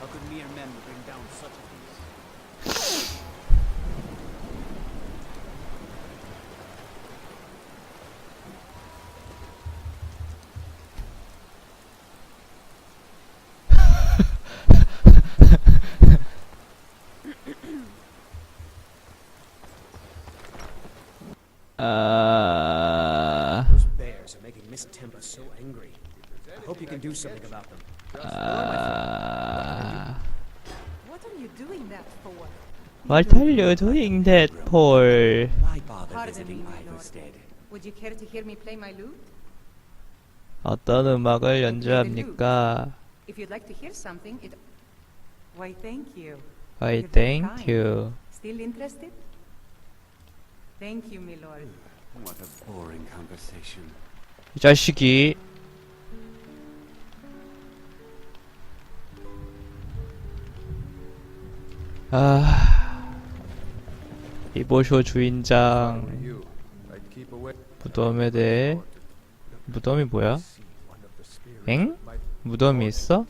How could mere men bring down such a beast? 아, Those bears are making Miss Tempa so angry. I hope you can do something about them. 아, care to hear me play my lute? 어떤 음악을 연주합니까? If you'd like to hear something, it. Why, thank you. Why, thank you. Still interested? Thank you, my lord. What a boring conversation. 이 자식이 아 이보쇼 주인장 무덤에 대해 무덤이 뭐야? 엥? 무덤이 있어?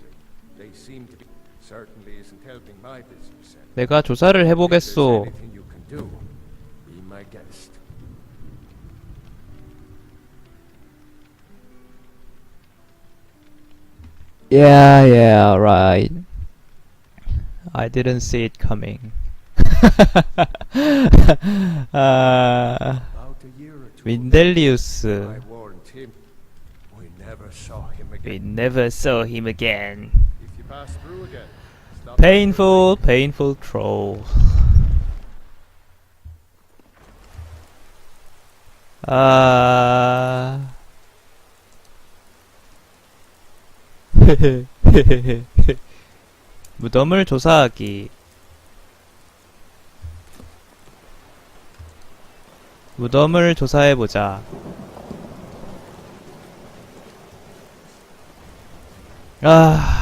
내가 조사를 해보겠소. Yeah, yeah, right. I didn't see it coming. 아, 윈델리우스. We never saw him again. Painful, painful troll. 아. 무덤을 조사하기. 무덤을 조사해보자. 아.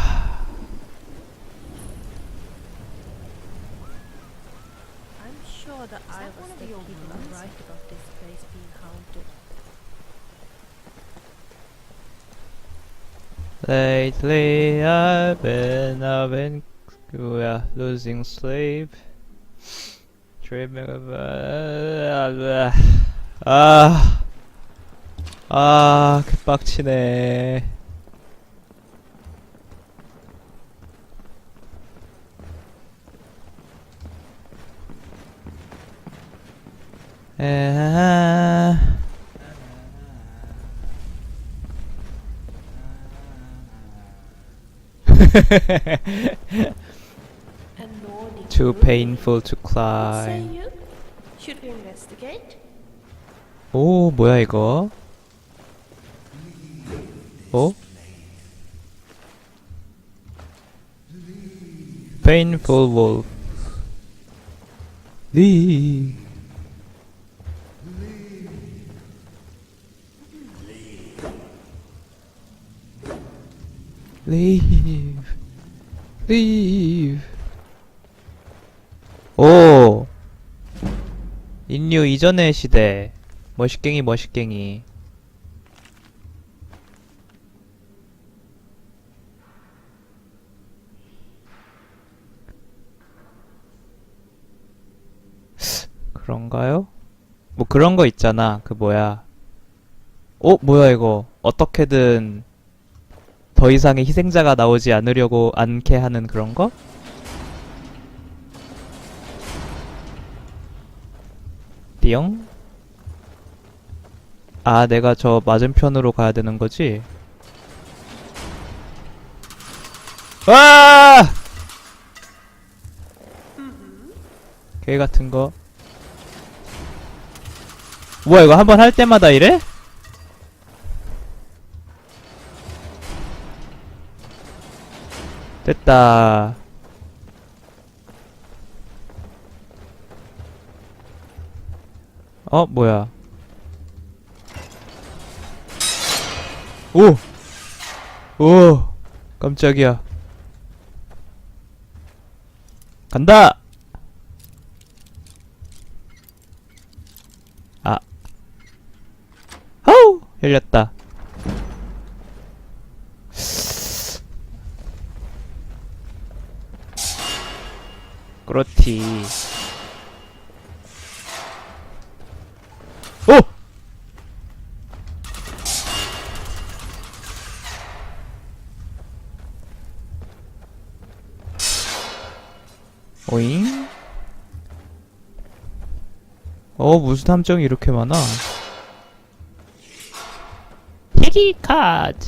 Lately I've been, I've been, yeah, losing sleep. Dreaming of, uh, 아, 아, 개빡치네. 에, A Nordic Too room? painful to What say climb. you? Should we investigate? 오, 뭐야 이거? 어? Painful wolf. 리. Leave. Leave. 오. 인류 이전의 시대. 멋있갱이 멋있갱이. 그런가요? 뭐 그런 거 있잖아. 그 뭐야. 어, 뭐야 이거. 어떻게든 더 이상의 희생자가 나오지 않으려고 않게 하는 그런 거? 띠용? 아, 내가 저 맞은편으로 가야 되는 거지? 와! 개 같은 거. 뭐야, 이거 한 번 할 때마다 이래? 됐다. 어, 뭐야. 오! 오! 깜짝이야. 간다! 아. 아우! 열렸다. 그렇지. 오잉? 어, 무슨 함정이 이렇게 많아? 희귀 카드.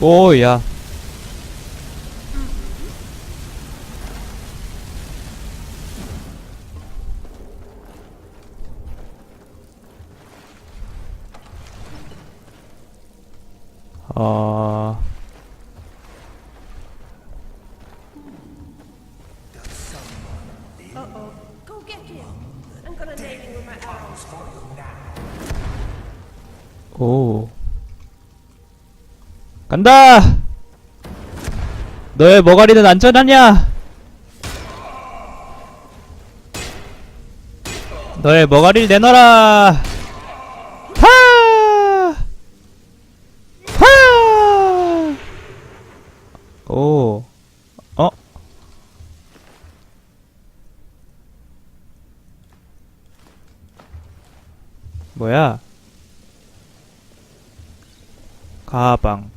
오, 야. Go get him. I'm gonna nail him with my arrows. 오. 간다! 너의 머가리는 안전하냐? 너의 머가리를 내놔라! 하! 하! 오. 어? 뭐야? 가방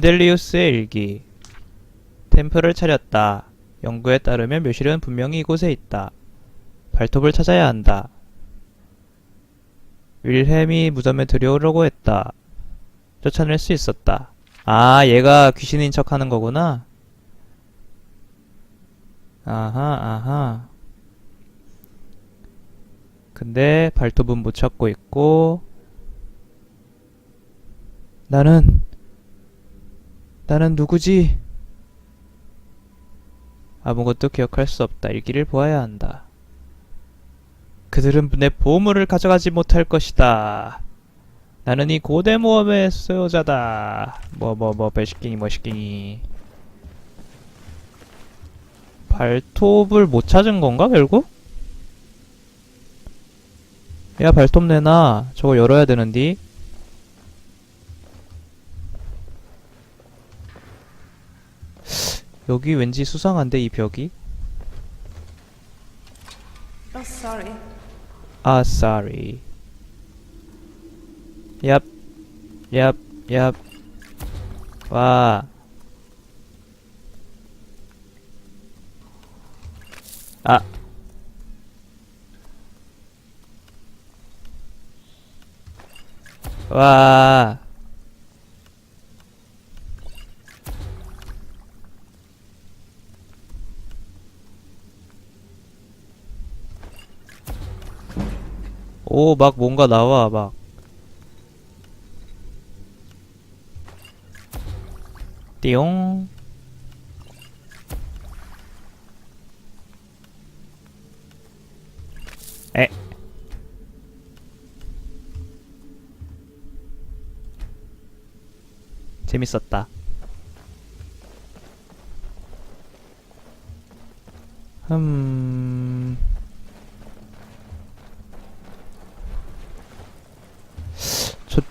윈델리우스의 일기 템플을 차렸다. 연구에 따르면 묘실은 분명히 이곳에 있다. 발톱을 찾아야 한다. 윌헬이 무덤에 들여오려고 했다. 쫓아낼 수 있었다. 아, 얘가 귀신인 척 하는 거구나. 아하, 아하. 근데 발톱은 못 찾고 있고, 나는 나는 누구지? 아무것도 기억할 수 없다. 일기를 보아야 한다. 그들은 내 보물을 가져가지 못할 것이다. 나는 이 고대 모험의 수요자다. 뭐 뭐뭐 배식갱이 머시갱이. 발톱을 못 찾은 건가 결국? 야 발톱 내놔. 저거 열어야 되는디. 여기 왠지 수상한데 이 벽이? Oh, sorry. 아, sorry. 얍, 얍, 얍. 와. 아. 와. 오, 막 뭔가 나와, 막. 띠용. 에. 재밌었다. 음.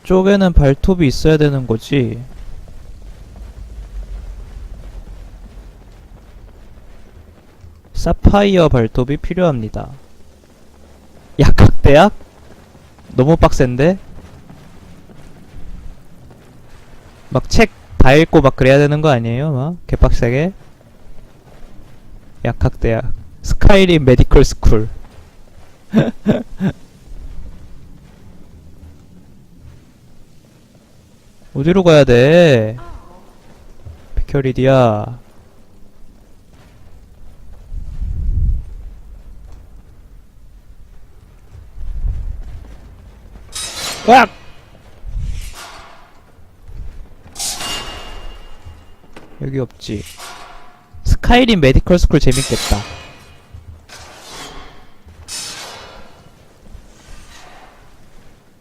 저쪽에는 발톱이 있어야 되는 거지. 사파이어 발톱이 필요합니다. 약학대학? 너무 빡센데? 막 책 다 읽고 막 그래야 되는 거 아니에요? 막 개빡세게? 약학대학 스카이림 메디컬 스쿨 어디로 가야 돼? 피켜리디아 으악! 여기 없지 스카이림 메디컬 스쿨 재밌겠다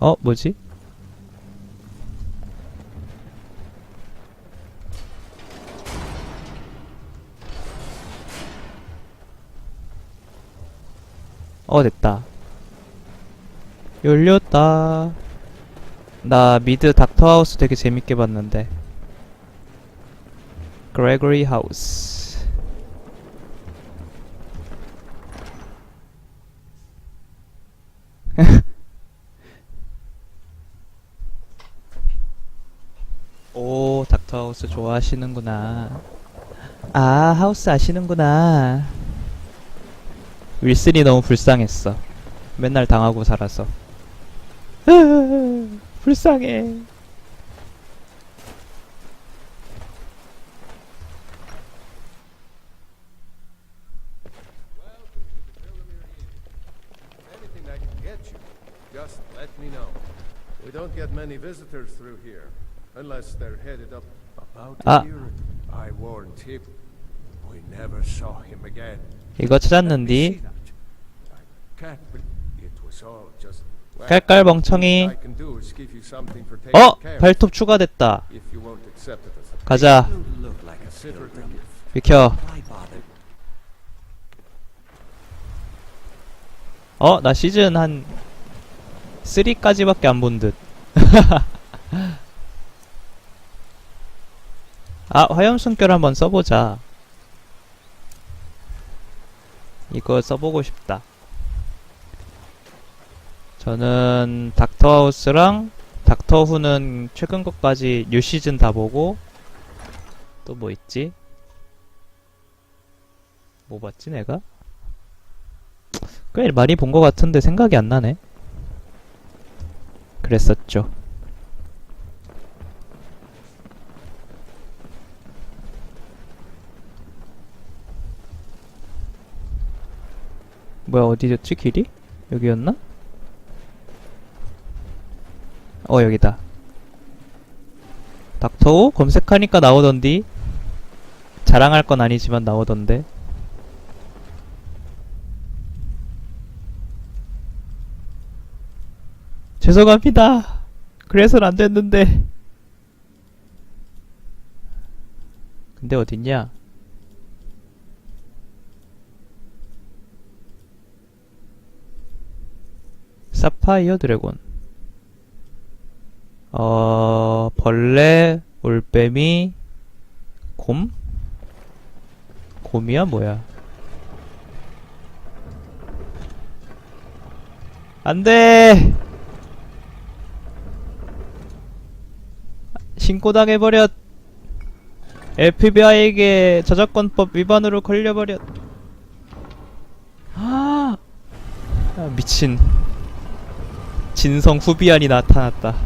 어 뭐지? 어 됐다 열렸다 나 미드 닥터하우스 되게 재밌게 봤는데. 그레고리 하우스. 오, 닥터하우스 좋아하시는구나. 아, 하우스 아시는구나. 윌슨이 너무 불쌍했어. 맨날 당하고 살아서. 으, 불쌍해. I Ah. warned. We never saw him again. 이거 찾았는디. 깔깔 멍청이. 어! 발톱 추가됐다. 가자. 비켜. 어, 나 시즌 한 3까지밖에 안 본 듯. 아, 화염순결 한번 써보자. 이거 써보고 싶다. 저는 닥터하우스랑 닥터후는 최근 것까지 뉴 시즌 다 보고 또 뭐 있지? 뭐 봤지 내가? 꽤 많이 본 것 같은데 생각이 안 나네. 그랬었죠. 뭐야 어디였지 길이? 여기였나? 어 여기다. 닥터우 검색하니까 나오던디. 자랑할 건 아니지만 나오던데. 죄송합니다. 그래서는 안 됐는데. 근데 어딨냐? 사파이어 드래곤. 어, 벌레, 올빼미, 곰? 곰이야, 뭐야? 안 돼! 신고당해버렸! FBI에게 저작권법 위반으로 걸려버렸! 아! 아, 미친. 진성 후비안이 나타났다.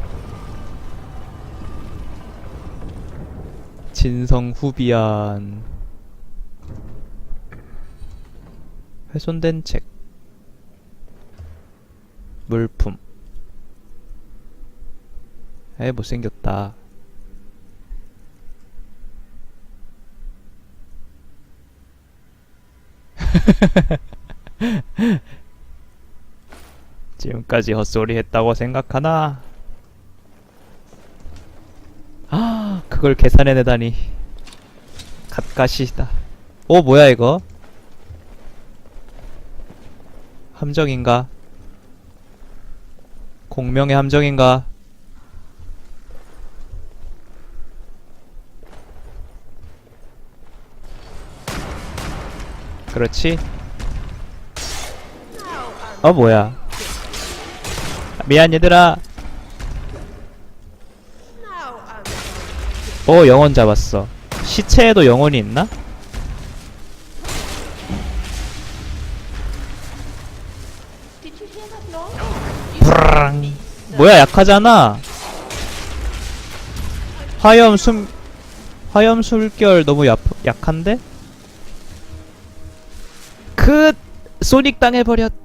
진성 후비안. 훼손된 책. 물품. 에, 못생겼다. 지금까지 헛소리 했다고 생각하나? 아, 그걸 계산해내다니. 갓갓이다. 오, 뭐야, 이거? 함정인가? 공명의 함정인가? 그렇지? 어, 뭐야. 미안, 얘들아. 어, 영혼 잡았어. 시체에도 영혼이 있나? 브랑. 뭐야, 약하잖아. 화염 숨, 화염 술결 너무 약, 약한데? 그, 소닉 당해버렸.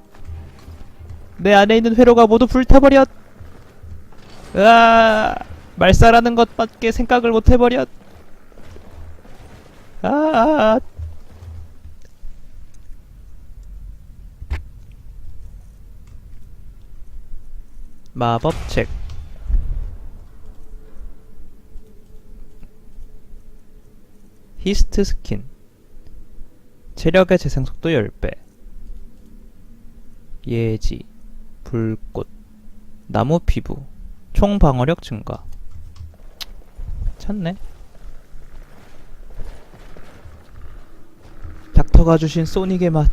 내 안에 있는 회로가 모두 불타버렸. 으아, 말살하는 것밖에 생각을 못 해버렸. 아, 마법책. 히스트 스킨. 체력의 재생 속도 10배. 예지. 불꽃. 나무 피부. 총 방어력 증가. 괜찮네. 닥터가 주신 소닉의 맛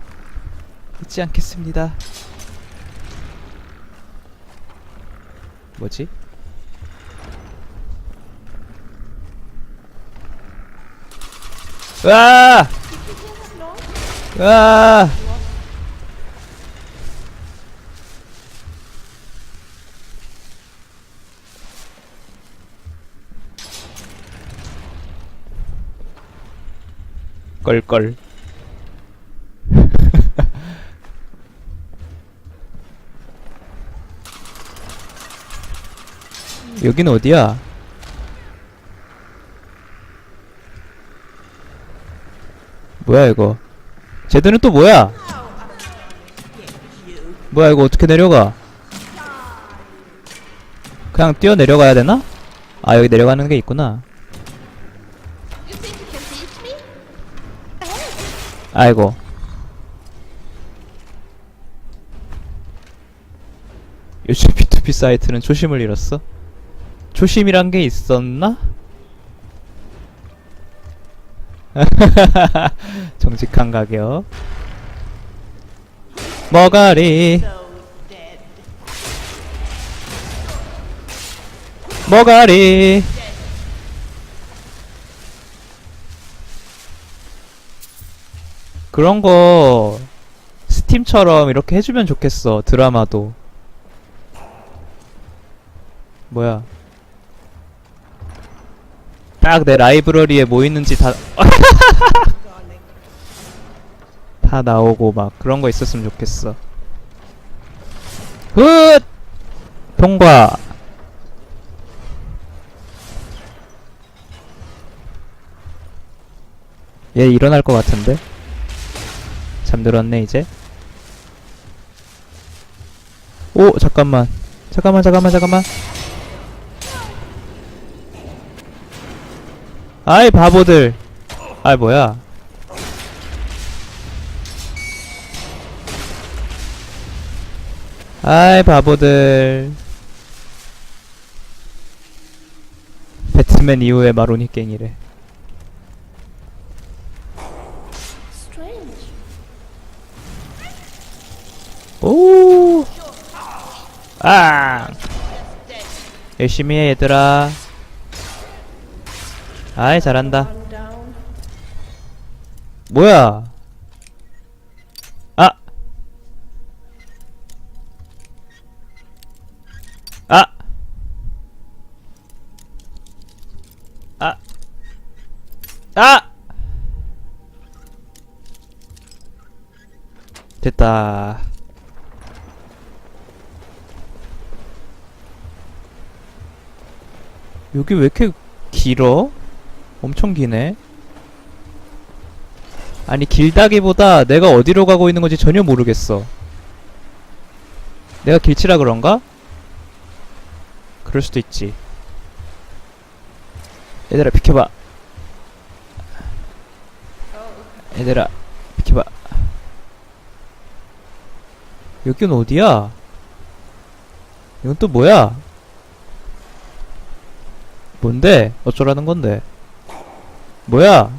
잊지 않겠습니다. 뭐지? 으아! 으아! 껄껄. 여긴 어디야? 뭐야 이거? 쟤들은 또 뭐야? 뭐야 이거 어떻게 내려가? 그냥 뛰어 내려가야 되나? 아 여기 내려가는 게 있구나. 아이고. 요즘 B2B 사이트는 초심을 잃었어? 초심이란 게 있었나? 정직한 가격. 머가리. 머가리. 그런 거 스팀처럼 이렇게 해주면 좋겠어 드라마도. 뭐야? 딱 내 라이브러리에 뭐 있는지 다 다 나오고 막 그런 거 있었으면 좋겠어. 훗! 통과! 얘 일어날 것 같은데 잠들었네 이제. 오 잠깐만. 잠깐만 잠깐만 잠깐만. 아이 바보들. 아이 뭐야. 아이 바보들. 배트맨 이후에 마로니 깽이래 오! 아! 열심히 해, 얘들아. 아이, 잘한다. 뭐야? 아! 아! 아! 아! 됐다. 여기 왜 이렇게 길어? 엄청 기네. 아니 길다기보다 내가 어디로 가고 있는 건지 전혀 모르겠어. 내가 길치라 그런가? 그럴 수도 있지. 얘들아 비켜봐. 얘들아 비켜봐. 여긴 어디야? 이건 또 뭐야? 뭔데? 어쩌라는 건데? 뭐야?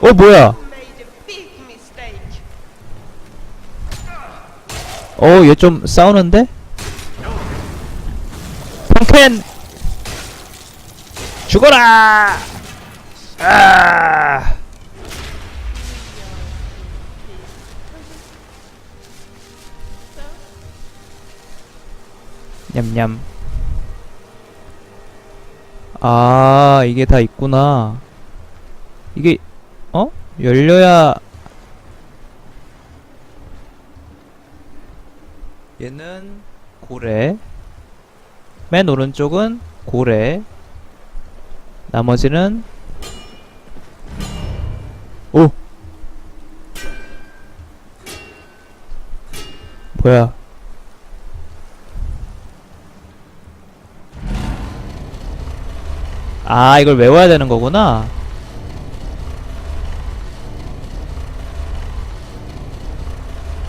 어 뭐야? 어 얘 좀 싸우는데? 펑켄! 죽어라! 아! 냠냠. 아, 이게 다 있구나. 이게, 어? 열려야. 얘는 고래. 맨 오른쪽은 고래. 나머지는 오. 뭐야? 아 이걸 외워야 되는 거구나.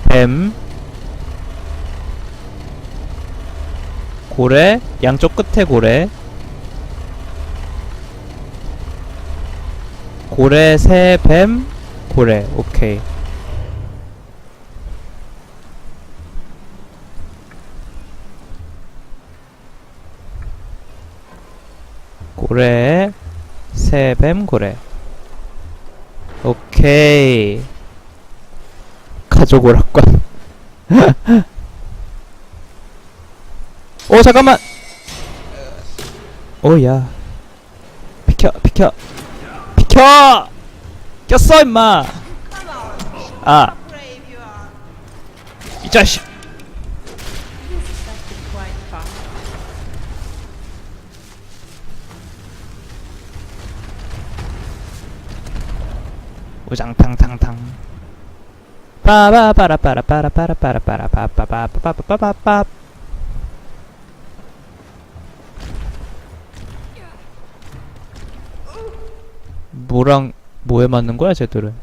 뱀. 고래. 양쪽 끝에 고래. 고래 새뱀 고래. 오케이. 고래. 새뱀 고래. 오케이. 가족 오락관. 오 잠깐만. 오야. 비켜 비켜. 비켜! 꼈어 임마. 아. 이. 자식 우장탕탕탕 빠바바라빠라빠라빠라빠라빠라빠라빠라빠빠빠빠빠빠빠 뭐랑 뭐에 맞는 거야 쟤들은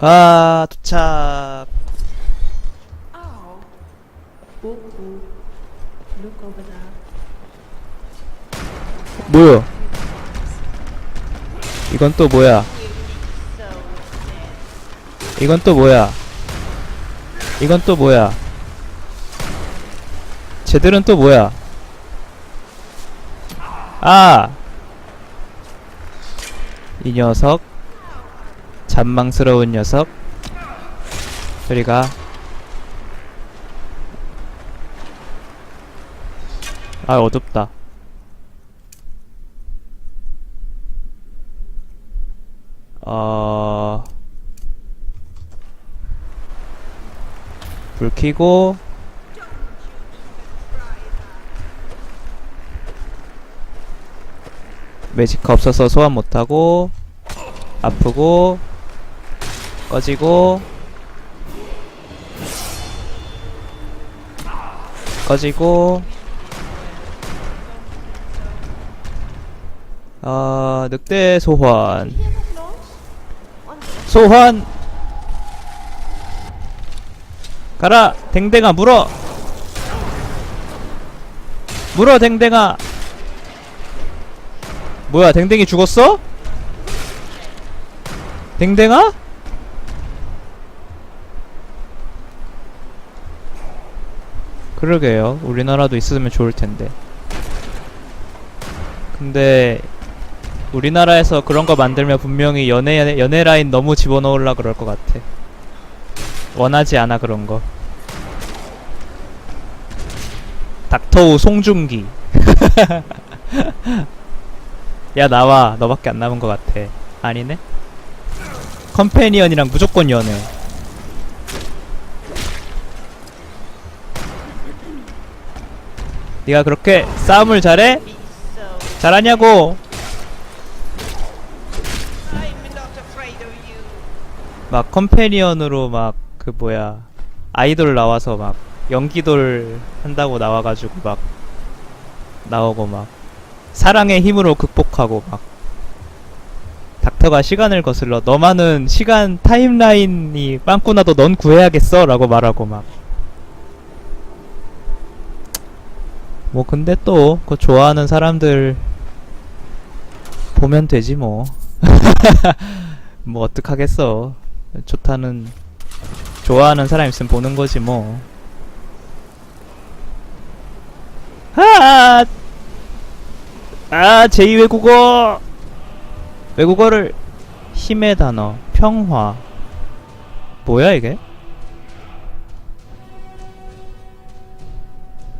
아 도착 Oh. Look over there. 뭐야? 이건 또 뭐야? 이건 또 뭐야? 이건 또 뭐야? 쟤들은 또 뭐야? 아! 이 녀석. 잔망스러운 녀석. 저리가. 아 어둡다 어... 불 켜고 매지카 없어서 소환 못하고 아프고 꺼지고 꺼지고 아 늑대 소환 소환. 가라 댕댕아 물어. 물어 댕댕아. 뭐야 댕댕이 죽었어? 댕댕아? 그러게요. 우리나라도 있으면 좋을 텐데. 근데 우리나라에서 그런 거 만들면 분명히 연예 연예 라인 너무 집어넣으려 그럴 것 같아. 원하지 않아 그런 거. 닥터우 송중기. 야 나와 너밖에 안 남은 것 같아. 아니네. 컴패니언이랑 무조건 연애. 네가 그렇게 싸움을 잘해? 잘하냐고? 막 컴패니언으로 막 그 뭐야 아이돌 나와서 막 연기돌 한다고 나와가지고 막 나오고 막 사랑의 힘으로 극복하고 막 닥터가 시간을 거슬러 너만은 시간 타임라인이 빵꾸나도 넌 구해야겠어 라고 말하고 막. 뭐 근데 또 그거 좋아하는 사람들 보면 되지 뭐. 뭐 어떡하겠어 좋다는 좋아하는 사람 있으면 보는 거지 뭐 아! 아, 제2 외국어! 외국어를 힘의 단어, 평화. 뭐야, 이게?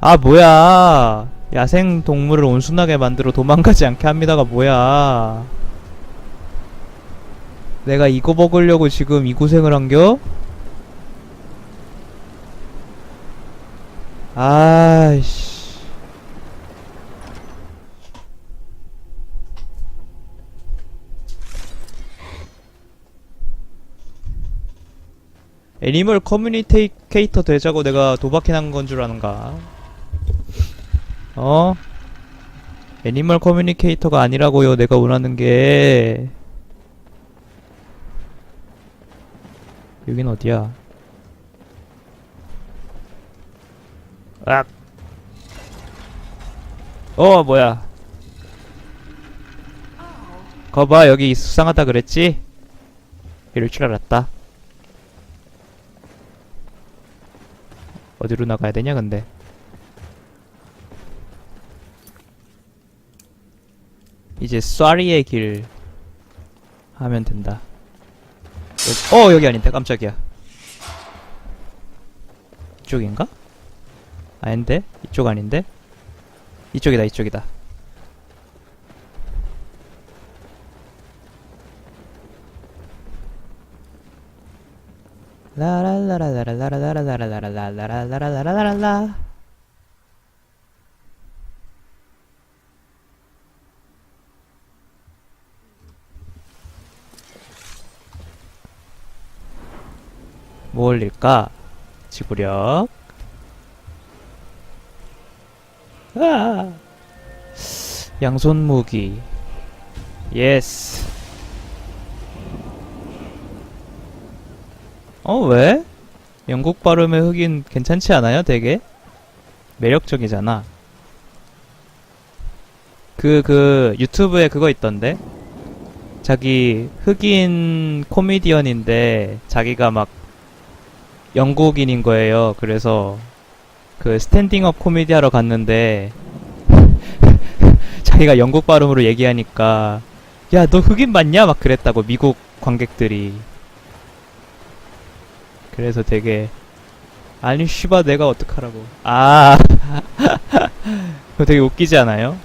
아, 뭐야. 야생 동물을 온순하게 만들어 도망가지 않게 합니다가 뭐야. 내가 이거 먹으려고 지금 이 고생을 한겨? 아이씨. 애니멀 커뮤니케이터 되자고 내가 도박해난 건 줄 아는가? 어? 애니멀 커뮤니케이터가 아니라고요. 내가 원하는 게 여긴 어디야? 악! 어, 뭐야. 거봐, 여기 수상하다 그랬지? 이럴 줄 알았다. 어디로 나가야 되냐, 근데? 이제 쏘리의 길 하면 된다. 여기, 어 여기 아닌데 깜짝이야. 이쪽인가? 아닌데 이쪽 아닌데 이쪽이다 이쪽이다. 라라라라라라라라라라라라라라라라라 뭐 올릴까? 지구력. 아! 양손 무기. 예스. 어, 왜? 영국 발음의 흑인 괜찮지 않아요, 되게? 매력적이잖아. 그, 그, 유튜브에 그거 있던데? 자기 흑인 코미디언인데, 자기가 막 영국인인 거예요. 그래서 그 스탠딩업 코미디 하러 갔는데 자기가 영국 발음으로 얘기하니까 야 너 흑인 맞냐? 막 그랬다고 미국 관객들이 그래서 되게 아니 씨바 내가 어떡하라고 아 그거 되게 웃기지 않아요?